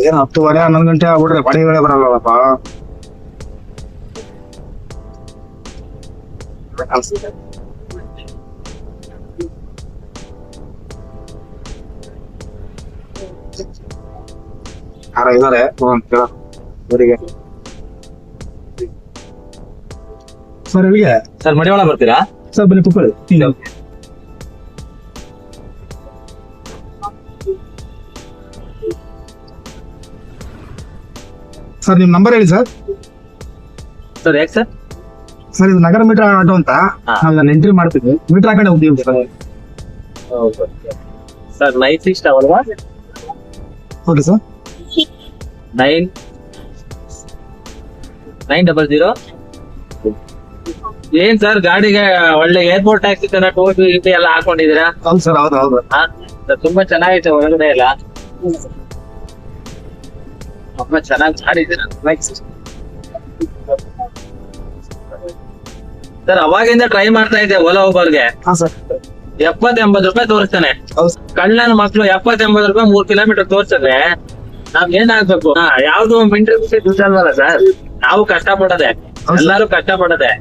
ಏನ್ ಹತ್ತುವರೆ ಹನ್ನೊಂದು ಗಂಟೆ ಆಗ್ಬಿಟ್ರೆ ಬಾಡಿಗೆ ಬರಲ್ಲಪ್ಪ ಯಾರ ಇದಾರೆ ಕೇಳ ಊರಿಗೆ ಸರ್ ಇಲ್ಲಿಗೆ ಸರ್ ಮಡಿವಾಳ ಬರ್ತೀರಾ ಸರ್ ಬನ್ನಿ ಕುತ್ಕೊಳ್ಳಿ ಸರ್ ನಿಮ್ ನಂಬರ್ ಹೇಳಿ ಸರ್. ಸರ್ ಯಾಕೆ ಸರ್? ಸರ್ ಇದು ನಗರ ಮೀಟರ್ ಆಟೋ ಅಂತ. ನಾವು ಇದನ್ನ ಎಂಟ್ರಿ ಮಾಡ್ತೀವಿ ಮೀಟರ್ ಕಡೆ ಹೋಗ್ತೀವಿ sir. Sir nine six double one okay sir. Nine nine double zero ಏನ್ ಸರ್ ಗಾಡಿಗೆ ಒಳ್ಳೆ ಏರ್ಪೋರ್ಟ್ ಟ್ಯಾಕ್ಸಿ ತರ ಟೋಪಿ ಗಿಪಿ ಎಲ್ಲ ಹಾಕೊಂಡಿದೀರಾ ಹೌದು ಸರ್ ಹೌದು ಹೌದು. ಹಾ? ಸರ್, ತುಂಬಾ ಚೆನ್ನಾಗಿತ್ತು ಒಳಗಡೆ ಎಲ್ಲ. ತುಂಬಾ ಚೆನ್ನಾಗಿ ಮಾಡಿದ್ದೀರಾ ಸರ್ ಅವಾಗಿಂದ ಟ್ರೈ ಮಾಡ್ತಾ ಇದ್ದೆ ಓಲಾ ಹಾ ಸರ್ ಎಪ್ಪತ್ ಎಂಬತ್ ರೂಪಾಯಿ ತೋರಿಸ್ತಾನೆ. ಕಳ್ಳನ ಮಕ್ಳು ಎಪ್ಪತ್ ಎಂಬತ್ ರೂಪಾಯಿ ಮೂರ್ ಕಿಲೋಮೀಟರ್ ತೋರ್ಸಿದ್ರೆ ನಾವ್ ಏನ್ ಆಗ್ಬೇಕು ಯಾವ್ದು ಮಿಂಟ್ರಿ ಬಿಸಿ ಅಲ್ವಲ್ಲ ಸರ್ ನಾವು ಕಷ್ಟ ಪಡದೆ. ಎಲ್ಲಾರು ಕಷ್ಟ ಪಡದೆ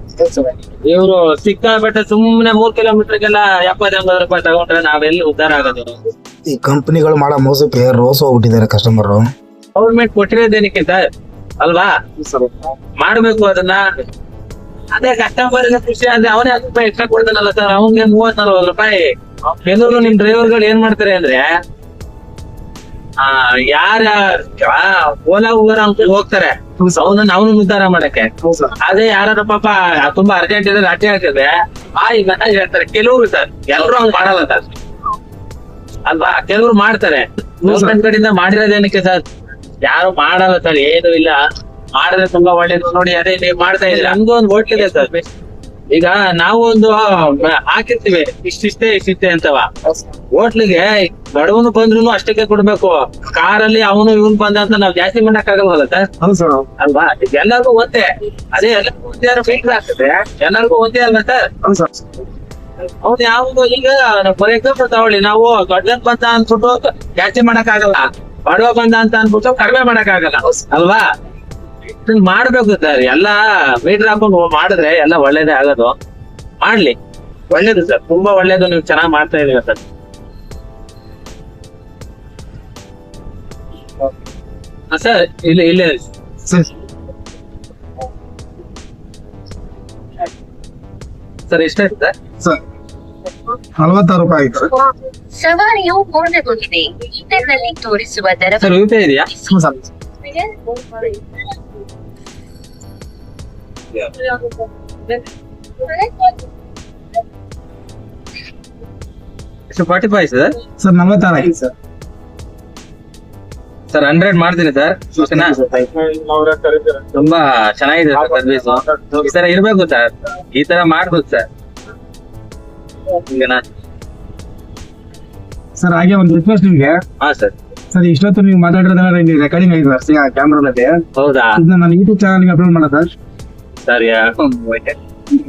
ಇವ್ರು ಸಿಕ್ಕಾಪಟ್ಟೆ ಸುಮ್ನೆ ಮೂರ್ ಕಿಲೋಮೀಟರ್ಗೆಲ್ಲ ಎಪ್ಪತ್ ಎಂಬತ್ ರೂಪಾಯಿ ತಗೊಂಡ್ರೆ ನಾವೆಲ್ಲಿ ಉದ್ದಾರ ಆಗೋದು? ಈ ಕಂಪನಿಗಳು ಮಾಡೋ ಮೋಸಕ್ಕೆ ರೋಸ್ ಹೋಗ್ಬಿಟ್ಟಿದ್ದಾರೆ ಕಸ್ಟಮರ್ ಗೌರ್ಮೆಂಟ್ ಕೊಟ್ಟಿರೋದೇನಕ್ಕೆ ಸರ್? ಅಲ್ವಾ? ಮಾಡ್ಬೇಕು ಅದನ್ನ. ಅದೇ ಕಸ್ಟಮರ್ ಖುಷಿ ಅಂದ್ರೆ ಅವನೇ ಹತ್ತು ರೂಪಾಯಿ ಎಕ್ಸ್ಟ್ರಾ ಕೊಡ್ತಾನಲ್ಲ ಸರ್. ಅವನ್ಗೆ ಮೂವತ್ ನಲ್ವತ್ತು ರೂಪಾಯಿ. ಕೆಲವರು ನಿಮ್ ಡ್ರೈವರ್ಗಳು ಏನ್ ಮಾಡ್ತಾರೆ ಅಂದ್ರೆ ಆ ಯಾರ ಓಲಾ ಊಬರ್ ಅಂತ ಹೋಗ್ತಾರೆ. ಅವನನ್ನ ಅವನು ಉದ್ಧಾರ ಮಾಡಕ್ಕೆ. ಅದೇ ಯಾರ ಪಾಪ ತುಂಬಾ ಅರ್ಜೆಂಟ್ ಇದೆ ಅಟ್ಟೆ ಆಗ್ತದೆ ಆ ಈಗ ಹೇಳ್ತಾರೆ. ಕೆಲವರು ಸರ್ ಎಲ್ಲರೂ ಹಂಗ್ ಮಾಡಲ್ಲ ಸರ್. ಅಲ್ವಾ? ಕೆಲವ್ರು ಮಾಡ್ತಾರೆ. ಗೌರ್ಮೆಂಟ್ ಕಡೆಯಿಂದ ಮಾಡಿರೋದೇನಕ್ಕೆ ಸರ್? ಯಾರು ಮಾಡಲ್ಲ ಸರ್ ಏನು ಇಲ್ಲ. ಮಾಡಿದ್ರೆ ತುಂಬಾ ಒಳ್ಳೇದು. ನೋಡಿ ಅದೇ ನೀವು ಮಾಡ್ತಾ ಇದ್ರೆ ನಮ್ಗೆ ಒಂದು ಇದೆ ಸರ್. ಈಗ ನಾವು ಒಂದು ಹಾಕಿರ್ತೀವಿ. ಇಷ್ಟಿಷ್ಟೇ ಇಷ್ಟಿಷ್ಟೇ ಅಂತವ. ಹೋಟ್ಲಿಗೆ ಬಡವನು ಬಂದ್ರು ಅಷ್ಟಕ್ಕೆ ಕೊಡ್ಬೇಕು. ಕಾರಲ್ಲಿ ಅವನು ಇವನು ಬಂದ ಅಂತ ನಾವ್ ಜಾಸ್ತಿ ಮಾಡಕ್ ಆಗಲ್ವಲ್ಲ ಸರ್. ಅಲ್ವಾ? ಎಲ್ಲರಿಗೂ ಒಂದೇ. ಅದೇ ಎಲ್ಲರಿಗೂ ಒಂದೇ ಫೀಟ್ ಆಗ್ತದೆ. ಎಲ್ಲರಿಗೂ ಒಂದೇ ಅಲ್ವಾ ಸರ್? ಅವ್ನು ಯಾವ್ದು ಈಗ ಫಾರ್ ಎಕ್ಸಾಂಪಲ್ ತಗೊಳ್ಳಿ ನಾವು ದೊಡ್ಡ ಬಂದ ಅನ್ಬಿಟ್ಟು ಜಾಸ್ತಿ ಮಾಡಕ್ ಆಗಲ್ಲ ಬಡವ ಬಂದ ಅಂತ ಅನ್ಬಿಟ್ಟು ಕಡಿಮೆ ಮಾಡಕ್ ಆಗಲ್ಲ ಅಲ್ವಾ? ಇದನ್ನ ಮಾಡ್ಬೇಕು ಸರ್. ಎಲ್ಲ ಮೀಟರ್ ಹಾಕೊಂಡು ಮಾಡಿದ್ರೆ ಎಲ್ಲ ಒಳ್ಳೇದೇ ಆಗೋದು. ಮಾಡ್ಲಿ. ಒಳ್ಳೇದು ಸರ್. ತುಂಬಾ ಒಳ್ಳೇದು ನೀವು ಚೆನ್ನಾಗಿ ಮಾಡ್ತಾ ಇದೀರ ಸರ್. ಸರ್ ಇಲ್ಲ ಇಲ್ಲೇ ಸರ್. ಸರ್ ಎಷ್ಟಾಯ್ತು ಸರ್? ಸರ್ ನಲವತ್ತಾರು ರೂಪಾಯಿ ಸವಾರಿಯು ಪೂರ್ಣಗೊಂಡಿದೆ. ಮೀಟರ್ನಲ್ಲಿ ತೋರಿಸುವ ದರ ಇದೆಯಾ? Forty five sir. ಸರ್ ನಲವತ್ತಾರು ಆಗಿದೆ ಸರ್. ಸರ್ ಹಂಡ್ರೆಡ್ ಮಾಡ್ತೀನಿ ಸರ್ ತುಂಬಾ ಚೆನ್ನಾಗಿದೆ ಸರ್ ಸರ್ವಿಸ್ ಈ ತರ ಇರ್ಬೇಕು ಸರ್ ಈ ತರ ಮಾಡ್ಬೇಕು ಸರ್ ಸರ್ ಹಾಗೆ ಒಂದು ರಿಕ್ವೆಸ್ಟ್ ನಿಮ್ಗೆ. ಹಾ ಸರ್. ಸರ್ ಇಷ್ಟೊತ್ತು ನೀವು ಮಾತಾಡಿರೋದ್ರೆ ನೀವು ರೆಕಾರ್ಡಿಂಗ್ ಆಗಿದೆ ಸರ್ ಕ್ಯಾಮ್ರಾದಲ್ಲಿ ಹೌದಾ? ಇದನ್ನ ನಾನು ಯೂಟ್ಯೂಬ್ ಚಾನಲ್ಗೆ ಅಪ್ಲೋಡ್ ಮಾಡೋಣ ಸರ್ ಸರ್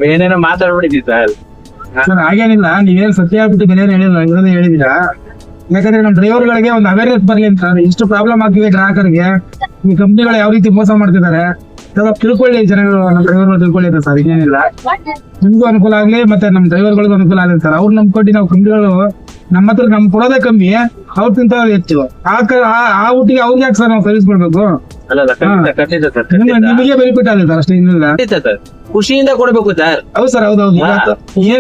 ಏನೇನೋ ಮಾತಾಡ್ಬಿಟ್ಟಿದ್ದೀವಿ ಸರ್. ಸರ್ ಹಾಗೇನಿಲ್ಲ ನೀವೇನು ಸತ್ಯ ಆಗ್ಬಿಟ್ಟು ಬೇರೆ ಹೇಳಿಲ್ಲ ಇರೋದೇ ಹೇಳಿದೀರಾ ಯಾಕಂದ್ರೆ ನಮ್ಮ ಡ್ರೈವರ್ಗಳಿಗೆ ಒಂದು ಅವೇರ್ನೆಸ್ ಬರ್ಲಿ ಅಂತ. ಇಷ್ಟು ಪ್ರಾಬ್ಲಮ್ ಆಗ್ತಿದೆ ಗ್ರಾಹಕರಿಗೆ. ಈ ಕಂಪ್ನಿಗಳು ಯಾವ ರೀತಿ ಮೋಸ ಮಾಡ್ತಿದ್ದಾರೆ? ಸ್ವಲ್ಪ ತಿಳ್ಕೊಳ್ಳಿ ಜನಗಳು ನಮ್ಮ ಡ್ರೈವರ್ಗಳು ತಿಳ್ಕೊಳ್ಳಿ ಅಂತ ಸರ್ ಇನ್ನೇನಿಲ್ಲ. ನಿಮ್ಗೂ ಅನುಕೂಲ ಆಗ್ಲಿ ಮತ್ತೆ ನಮ್ಮ ಡ್ರೈವರ್ಗಳಿಗೂ ಅನುಕೂಲ ಆಗಲಿ ಸರ್. ಅವ್ರು ನಂಬ್ಕೊಂಡು ನಾವು ಕಂಪ್ನಿಗಳು ನಮ್ಮ ಹತ್ರ ನಮ್ ಕೊಡೋದೇ ಕಮ್ಮಿ. ಅವ್ರು ಹೆಚ್ಚು. ಆ ಕ- ಆ- ಊಟಿಗೆ ಅವ್ರಿಗೆ ಯಾಕೆ ಸರ್ ನಾವು ಸರ್ವಿಸ್ ಕೊಡ್ಬೇಕು? ನಿಮಗೆ ಬೆನಿಫಿಟ್ ಆಗಿದೆ ಸರ್ ಅಷ್ಟೇ ಇನ್ನಿಲ್ಲ. ಖುಷಿಯಿಂದ ಕೊಡ್ಬೇಕು ಸರ್. ಹೌದು ಸರ್ ಹೌದೌದು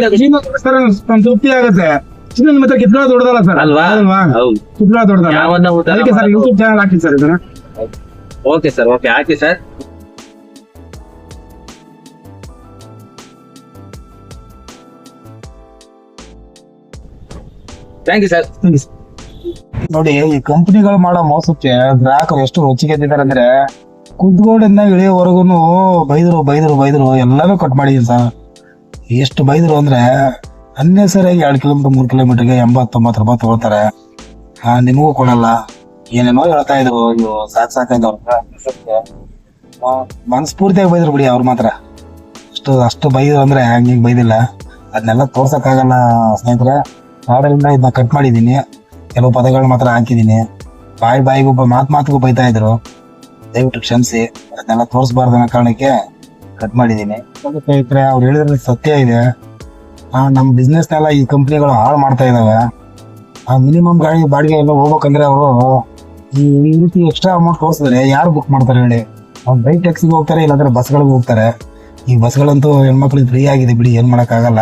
ಖುಷಿಯಿಂದ ಸರ್ ನಮ್ ತೃಪ್ತಿ ಆಗುತ್ತೆ. ಚಿನ್ನ ಮತ್ತೆ ಹತ್ರ ದೊಡ್ಡದಲ್ಲ ಸರ್ ಅಲ್ವಾ? ಅಲ್ವಾ? ಹೌದು. ಕಿತ್ಕೊಳ್ಳೋ ದೊಡ್ಡದಲ್ಲ? ಯಾವನ್ನ ಊಟ ಅದಕ್ಕೆ ಸರ್ ಯೂಟ್ಯೂಬ್ ಚಾನಲ್ ಹಾಕಿ ಸರ್ ಇದನ್ನ. ಓಕೆ ಸರ್ ಓಕೆ ಹಾಕಿ ಸರ್ ಥ್ಯಾಂಕ್ ಯು ಸರ್ ನೋಡಿ ಈ ಕಂಪನಿಗಳು ಮಾಡೋ ಮೋಸಕ್ಕೆ ಗ್ರಾಹಕರು ಎಷ್ಟು ರುಚಿಗೆದ್ದಿದ್ದಾರೆ ಅಂದ್ರೆ ಕುದ್ಗೋಡಿಂದ ಇಳಿಯೋವರೆಗೂ ಬೈದರು ಬೈದರು ಬೈದರು ಎಲ್ಲಾನು ಕಟ್ ಮಾಡಿದೀನಿ ಸರ್ ಎಷ್ಟು ಬೈದರು ಅಂದ್ರೆ ಅನ್ನೆಸರಿಯಾಗಿ ಎರಡು ಕಿಲೋಮೀಟರ್, ಮೂರು ಕಿಲೋಮೀಟರ್ಗೆ ಎಂಬತ್ತೊಂಬತ್ತು ರೂಪಾಯಿ ತಗೊಳ್ತಾರೆ. ಹಾ, ನಿಮಗೂ ಕೊಡಲ್ಲ. ಏನೇನೋ ಹೇಳ್ತಾ ಇದ್ರು ಇವು ಸಾಕು ಸಾಕಾಯ್ತು ಅವ್ರ ಮನಸ್ಫೂರ್ತಿಯಾಗಿ ಬೈದ್ರು ಬಿಡಿ ಅವ್ರು ಮಾತ್ರ. ಅಷ್ಟು ಅಷ್ಟು ಬೈದ್ರು ಅಂದ್ರೆ ಹಂಗೆ ಬೈದಿಲ್ಲ. ಅದನ್ನೆಲ್ಲ ತೋರ್ಸೋಕ್ಕಾಗಲ್ಲ ಸ್ನೇಹಿತರೆ. ಹಾಡಲಿಂದ ಇದನ್ನ ಕಟ್ ಮಾಡಿದ್ದೀನಿ. ಕೆಲವು ಪದಗಳನ್ನ ಮಾತ್ರ ಹಾಕಿದ್ದೀನಿ. ಬಾಯಿ ಬಾಯಿಗೂ ಮಾತ್ ಮಾತಿಗೂ ಬೈತಾ ಇದ್ರು. ದಯವಿಟ್ಟು ಕ್ಷಮಿಸಿ. ಅದನ್ನೆಲ್ಲ ತೋರಿಸ್ಬಾರ್ದು ಕಾರಣಕ್ಕೆ ಕಟ್ ಮಾಡಿದ್ದೀನಿ. ಸ್ನೇಹಿತರೆ, ಅವ್ರು ಹೇಳಿದ್ರೆ ಸತ್ಯ ಇದೆ. ನಮ್ಮ ಬಿಸ್ನೆಸ್ನೆಲ್ಲ ಈ ಕಂಪ್ನಿಗಳು ಹಾಳು ಮಾಡ್ತಾ ಇದ್ದಾವೆ ಆ ಮಿನಿಮಮ್ ಗಾಡಿ ಬಾಡಿಗೆ ಎಲ್ಲ ಹೋಗ್ಬೇಕಂದ್ರೆ ಅವರು ಈ ರೀತಿ ಎಕ್ಸ್ಟ್ರಾ ಅಮೌಂಟ್ ತೋರಿಸಿದ್ರೆ ಯಾರು ಬುಕ್ ಮಾಡ್ತಾರೆ ಹೇಳಿ? ಅವ್ರು ಬೈಕ್ ಟ್ಯಾಕ್ಸಿಗೆ ಹೋಗ್ತಾರೆ, ಇಲ್ಲಾಂದ್ರೆ ಬಸ್ಗಳಿಗೆ ಹೋಗ್ತಾರೆ. ಈ ಬಸ್ಗಳಂತೂ ಹೆಣ್ಮಕ್ಳಿಗೆ ಫ್ರೀ ಆಗಿದೆ ಬಿಡಿ, ಏನು ಮಾಡೋಕ್ಕಾಗಲ್ಲ.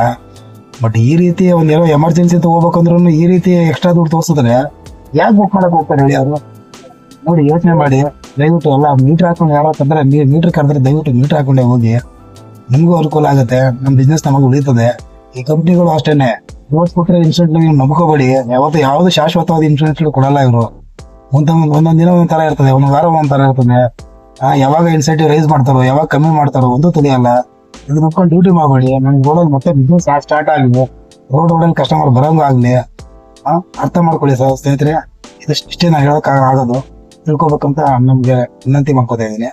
ಬಟ್ ಈ ರೀತಿ ಒಂದು ಏನೋ ಎಮರ್ಜೆನ್ಸಿ ಅಂತ ಹೋಗ್ಬೇಕಂದ್ರೂ ಈ ರೀತಿ ಎಕ್ಸ್ಟ್ರಾ ದುಡ್ಡು ತೋರಿಸಿದ್ರೆ ಯಾಕೆ ಬುಕ್ ಮಾಡೋಕೆ ಹೋಗ್ತಾರೆ ಹೇಳಿ ಅವರು? ನೋಡಿ, ಯೋಚನೆ ಮಾಡಿ. ದಯವಿಟ್ಟು ಎಲ್ಲ ಮೀಟ್ರ್ ಹಾಕೊಂಡು ಯಾರೋ ತಂದ್ರೆ ಮೀಟ್ರ್ ಕರೆದ್ರೆ ದಯವಿಟ್ಟು ಮೀಟ್ರ್ ಹಾಕೊಂಡೇ ಹೋಗಿ. ನಿಮಗೂ ಅನುಕೂಲ ಆಗುತ್ತೆ ನಮ್ಮ ಬಿಸ್ನೆಸ್ ನಮಗೆ ಉಳಿತದೆ. ಈ ಕಂಪ್ನಿಗಳು ಅಷ್ಟೇನೆ. ಇವತ್ತು ಕೊಟ್ಟರೆ ಇನ್ಸೂರೆನ್ಸ್ ನೀವು ನಂಬ್ಕೋಬೇಡಿ. ಯಾವತ್ತು ಯಾವ್ದು ಶಾಶ್ವತವಾದ ಇನ್ಶೂರೆನ್ಸ್ ಕೊಡಲ್ಲ ಇವರು. ಒಂದೊಂದು ಒಂದೊಂದು ದಿನ ತರ ಇರ್ತದೆ ಒಂದು ವಾರ ಒಂಥರ ಇರ್ತದೆ. ಯಾವಾಗ ಇನ್ಸೆಂಟಿವ್ ರೈಸ್ ಮಾಡ್ತಾರೋ, ಯಾವಾಗ ಕಮ್ಮಿ ಮಾಡ್ತಾರೋ, ಒಂದು ತಿಳಿಯಲ್ಲ. ಇದು ನೋಡ್ಕೊಂಡು ಡ್ಯೂಟಿ ಮಾಡಬೇಡಿ. ನಮ್ಗೆ ರೋಡಲ್ಲಿ ಮತ್ತೆ ಬಿಸ್ನೆಸ್ ಸ್ಟಾರ್ಟ್ ಆಗಲಿ. ರೋಡ್ ರೋಡಲ್ಲಿ ಕಸ್ಟಮರ್ ಬರೋಂಗ ಆಗಲಿ. ಅರ್ಥ ಮಾಡ್ಕೊಳ್ಳಿ ಸರ್, ಸ್ನೇಹಿತರೆ. ಇದಿಷ್ಟು ಇಷ್ಟೇ ನಾನು ಹೇಳೋಕ್ಕಾಗ ಆಗೋದು. ತಿಳ್ಕೊಬೇಕಂತ ನಮಗೆ ವಿನಂತಿ ಮಾಡ್ಕೋತಾ ಇದ್ದೀನಿ.